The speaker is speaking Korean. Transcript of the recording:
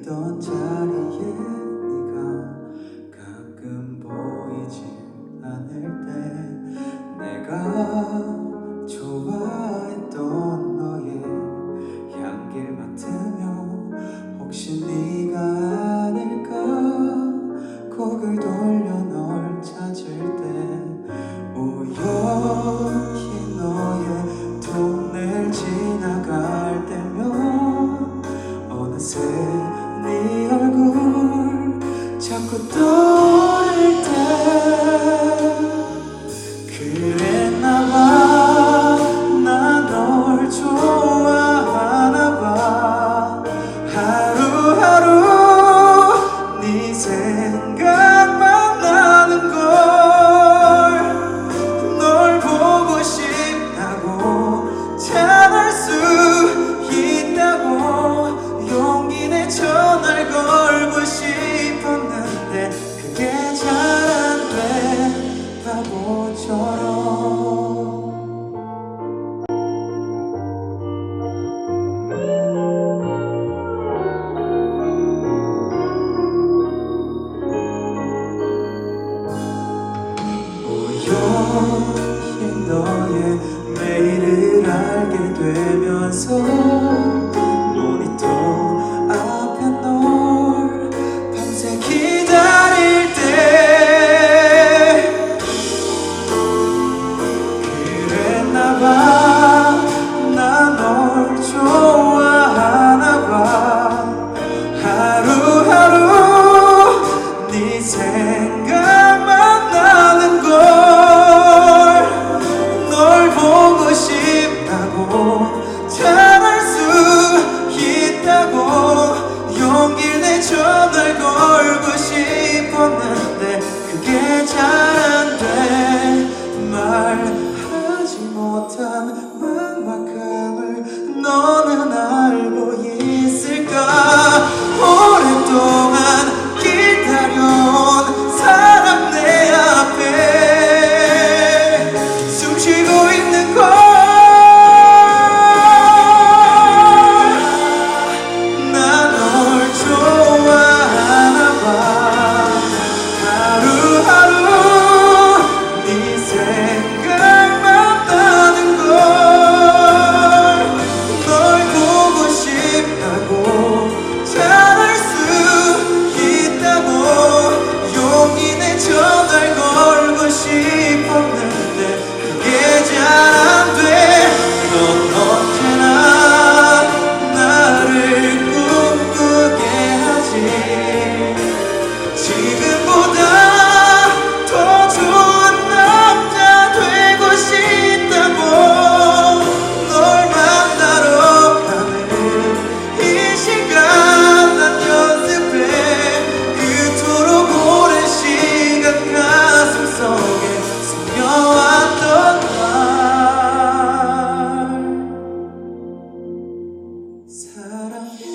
있던 자리에 네가 가끔 보이지 않을 때 내가 좋아했던 너의 향기를 맡으며 혹시 네가 아닐까? 곡을 돌려 널 찾을 때 우연히 너의 동네를 지나갈 때면 어느새 네 얼굴 자꾸 떠 너의 매일을 알게 되면서 time. 사랑해.